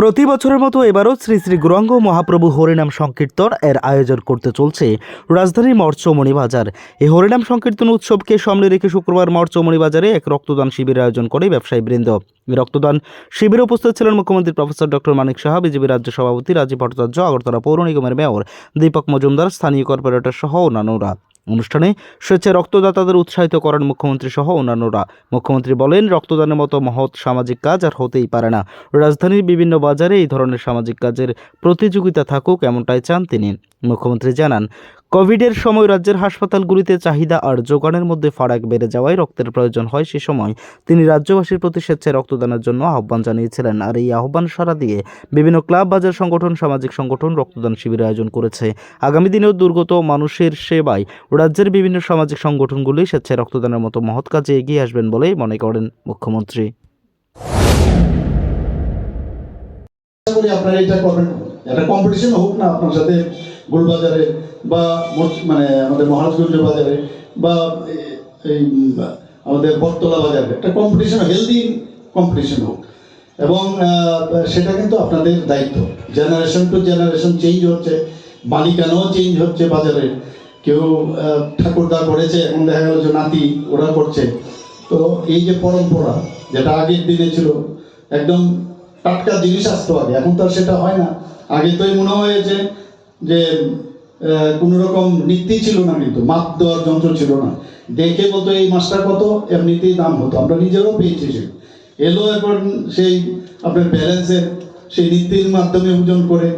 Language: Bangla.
প্রতি বছরের মতো এবারও শ্রী শ্রী গৌরাঙ্গ মহাপ্রভু হরিনাম সংকীর্তন এর আয়োজন করতে চলছে রাজধানীর মর্চমণি বাজার। এই হরিনাম সংকীর্তন উৎসবকে সামনে রেখে শুক্রবার মর্চমণি বাজারে এক রক্তদান শিবির আয়োজন করে ব্যবসায়ী বৃন্দ। রক্তদান শিবিরে উপস্থিত ছিলেন মুখ্যমন্ত্রী professor doctor Manik Saha, BJP রাজ্য সভাপতি রাজীব ভট্টাচার্য, আগরতলা পৌর নিগমের মেয়র দীপক মজুমদার, স্থানীয় কর্পোরেটর সহ অন্যান্যরা। অনুষ্ঠানে স্বেচ্ছায় রক্তদাতাদের উৎসাহিত করেন মুখ্যমন্ত্রী সহ অন্যান্যরা। মুখ্যমন্ত্রী বলেন, রক্তদানের মতো মহৎ সামাজিক কাজ আর হতেই পারে না। রাজধানীর বিভিন্ন বাজারে এই ধরনের সামাজিক কাজের প্রতিযোগিতা থাকুক, এমনটাই চান তিনি। মুখ্যমন্ত্রী জানান কোভিডের সময় রাজ্যের হাসপাতালগুলিতে চাহিদা আর যোগানের মধ্যে ফারাক বেড়ে যাওয়ায় রক্তের প্রয়োজন হয় সে সময়। তিনি রাজ্যবাসীর প্রতি স্বেচ্ছায় রক্তদানের জন্য আহ্বান জানিয়েছিলেন আর এই আহ্বান সারা দিয়ে বিভিন্ন ক্লাব, বাজার সংগঠন, সামাজিক সংগঠন রক্তদান শিবির আয়োজন করেছে। আগামী দিনেও দুর্গত মানুষের সেবায় রাজ্যের বিভিন্ন সামাজিক সংগঠনগুলি স্বেচ্ছায় রক্তদানের মতো মহৎ কাজে এগিয়ে আসবেন বলেই মনে করেন মুখ্যমন্ত্রী। আপনারা এটা করবেন। একটা কম্পিটিশন হোক না, আপনার সাথে গোলবাজারে বা মানে আমাদের মহারাজগঞ্জ বাজারে বা এই আমাদের বটতলা বাজারে, একটা কম্পিটিশন হেলদি কম্পিটিশন হোক। এবং সেটা কিন্তু আপনাদের দায়িত্ব। জেনারেশন টু জেনারেশন চেঞ্জ হচ্ছে মালিকানাও চেঞ্জ হচ্ছে বাজারে। কেউ ঠাকুরদা করেছে, এখন দেখা গেল যে নাতি ওরা করছে। তো এই যে পরম্পরা, যেটা আগের দিনে ছিল, একদম টাটকা জিনিস আসতো আগে, এখন তো আর সেটা হয় না। আগে তো মনে হয়েছে আহ, কোনো রকম নীতি ছিল না কিন্তু মাপ দেওয়ার যন্ত্র ছিল না। দেখে বলতো এই মাছটা কত এমনিতেই দাম হতো আমরা নিজেরাও পেয়েছি সে। এলো এখন সেই আপনার ব্যালেন্সের সেই নীতির মাধ্যমে ওজন করে